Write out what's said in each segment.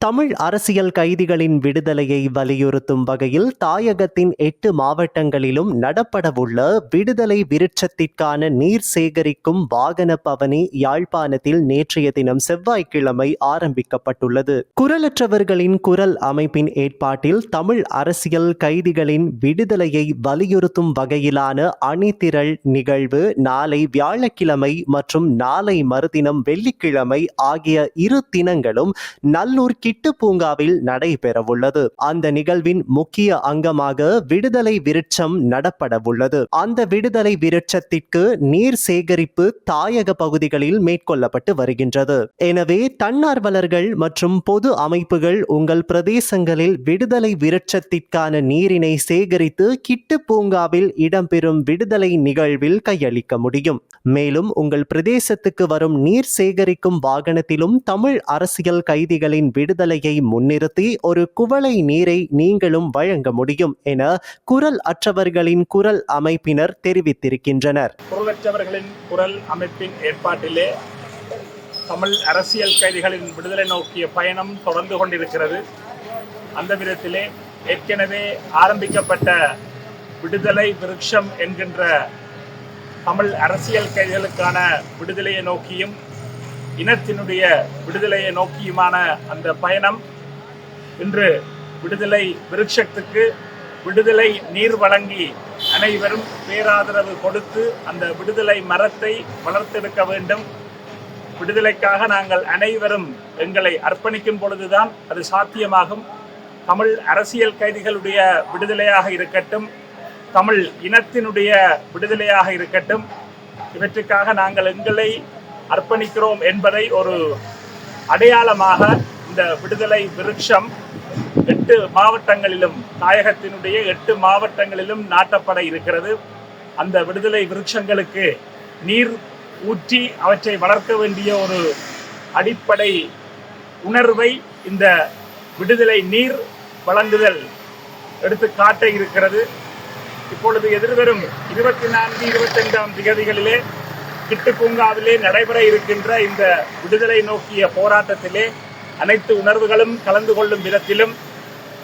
தமிழ் அரசியல் கைதிகளின் விடுதலையை வலியுறுத்தும் வகையில் தாயகத்தின் எட்டு மாவட்டங்களிலும் நடப்படவுள்ள விடுதலை விருட்சத்திற்கான நீர் சேகரிக்கும் வாகன பவனி யாழ்ப்பாணத்தில் நேற்றைய தினம் செவ்வாய்க்கிழமை ஆரம்பிக்கப்பட்டுள்ளது. குரலற்றவர்களின் குரல் அமைப்பின் ஏற்பாட்டில் தமிழ் அரசியல் கைதிகளின் விடுதலையை வலியுறுத்தும் வகையிலான அணிதிரள் நிகழ்வு நாளை வியாழக்கிழமை மற்றும் நாளை மறுதினம் வெள்ளிக்கிழமை ஆகிய இரு தினங்களும் நல்லூர் கிட்டு பூங்காவில் நடைபெறவுள்ளது. அந்த நிகழ்வின் முக்கிய அங்கமாக விடுதலை விருட்சம் நடப்படவுள்ளது. அந்த விடுதலை விருட்சத்திற்கு நீர் சேகரிப்பு தாயக பகுதிகளில் மேற்கொள்ளப்பட்டு வருகின்றது. எனவே தன்னார்வலர்கள் மற்றும் பொது அமைப்புகள் உங்கள் பிரதேசங்களில் விடுதலை விருட்சத்திற்கான நீரினை சேகரித்து கிட்டு பூங்காவில் இடம்பெறும் விடுதலை நிகழ்வில் கையளிக்க முடியும். மேலும் உங்கள் பிரதேசத்துக்கு வரும் நீர் சேகரிக்கும் வாகனத்திலும் தமிழ் அரசியல் கைதிகளின் விடுதலையை முன்னிறுத்தி ஒரு குவளை நீரை நீங்களும் வழங்க முடியும் என குரல் அற்றவர்களின் குரல் அமைப்பினர் தெரிவித்திருக்கின்றனர். குரலற்றவர்களின் குரல் அமைப்பின் ஏற்பாட்டிலே தமிழ் அரசியல் கைதிகளின் விடுதலை நோக்கிய பயணம் தொடர்ந்து கொண்டிருக்கிறது. அந்த விதத்திலே ஏற்கனவே ஆரம்பிக்கப்பட்ட விடுதலை விருட்சம் என்கின்ற தமிழ் அரசியல் கைதிகளுக்கான விடுதலையை நோக்கியும் இனத்தினுடைய விடுதலையை நோக்கியுமான அந்த பயணம் இன்று விடுதலை விருட்சத்துக்கு விடுதலை நீர் வழங்கி அனைவரும் பேராதரவு கொடுத்து அந்த விடுதலை மரத்தை வளர்த்தெடுக்க வேண்டும். விடுதலைக்காக நாங்கள் அனைவரும் எங்களை அர்ப்பணிக்கும் பொழுதுதான் அது சாத்தியமாகும். தமிழ் அரசியல் கைதிகளுடைய விடுதலையாக இருக்கட்டும் தமிழ் இனத்தினுடைய விடுதலையாக இருக்கட்டும் இவற்றுக்காக நாங்கள் எங்களை அர்ப்பணிக்கிறோம் என்பதை ஒரு அடையாளமாக இந்த விடுதலை விருட்சம் எட்டு மாவட்டங்களிலும் தாயகத்தினுடைய எட்டு மாவட்டங்களிலும் நாட்டப்பட இருக்கிறது. அந்த விடுதலை விருட்சங்களுக்கு நீர் ஊற்றி அவற்றை வளர்க்க வேண்டிய ஒரு அடிப்படை உணர்வை இந்த விடுதலை நீர் வழங்குதல் எடுத்து காட்ட இருக்கிறது. இப்பொழுது எதிர்வரும் இருபத்தி நான்கு இருபத்தைந்தாம் திகதிகளிலே கிட்டு பூங்காவிலே நடைபெற இருக்கின்ற இந்த விடுதலை நோக்கிய போராட்டத்திலே அனைத்து உணர்வுகளும் கலந்து கொள்ளும் விதத்திலும்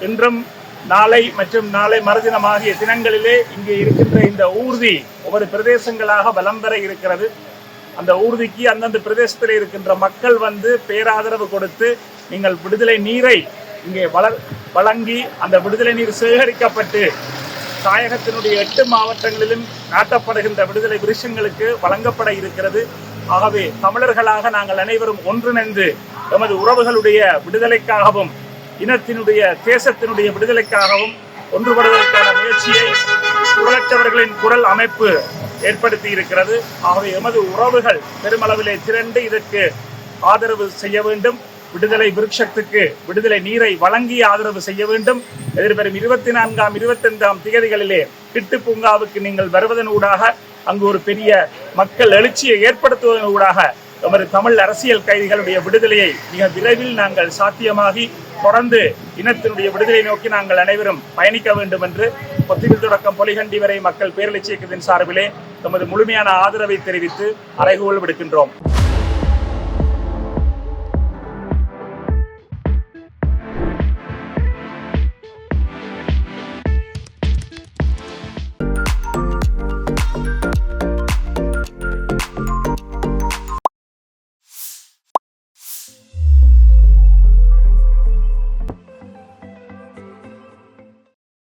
இன்றும் நாளை மற்றும் நாளை மறுதினமாகிய தினங்களிலே இங்கே இருக்கின்ற இந்த ஊர்தி ஒவ்வொரு பிரதேசங்களாக வலம் பெற இருக்கிறது. அந்த ஊர்திக்கு அந்தந்த பிரதேசத்தில் இருக்கின்ற மக்கள் வந்து பேராதரவு கொடுத்து நீங்கள் விடுதலை நீரை இங்கே வளர் வழங்கி அந்த விடுதலை நீர் சேகரிக்கப்பட்டு தாயகத்தினுடைய எட்டு மாவட்டங்களிலும் நாட்டப்படுகின்ற விடுதலை விருஷங்களுக்கு வழங்கப்பட இருக்கிறது. ஆகவே தமிழர்களாக நாங்கள் அனைவரும் ஒன்றிணைந்து எமது உறவுகளுடைய விடுதலைக்காகவும் இனத்தினுடைய தேசத்தினுடைய விடுதலைக்காகவும் ஒன்றுபடுவதற்கான முயற்சியை குரலற்றவர்களின் குரல் அமைப்பு ஏற்படுத்தி இருக்கிறது. ஆகவே எமது உறவுகள் பெருமளவிலே திரண்டு இதற்கு ஆதரவு செய்ய வேண்டும். விடுதலை விருட்சத்துக்கு விடுதலை நீரை வழங்கி ஆதரவு செய்ய வேண்டும். எதிர்வரும் இருபத்தி நான்காம் இருபத்தைந்தாம் திகதிகளிலே கிட்டு பூங்காவுக்கு நீங்கள் வருவதன் ஊடாக அங்கு ஒரு பெரிய மக்கள் எழுச்சியை ஏற்படுத்துவதன் ஊடாக எமது தமிழ் அரசியல் கைதிகளுடைய விடுதலையை மிக விரைவில் நாங்கள் சாத்தியமாகி தொடர்ந்து இனத்தினுடைய விடுதலை நோக்கி நாங்கள் அனைவரும் பயணிக்க வேண்டும் என்று கொத்திவில் தொடக்கம் பொலிகண்டி வரை மக்கள் பேரழிச்சி இயக்கத்தின் சார்பிலே தமது முழுமையான ஆதரவை தெரிவித்து அறைகூவல் விடுக்கின்றோம்.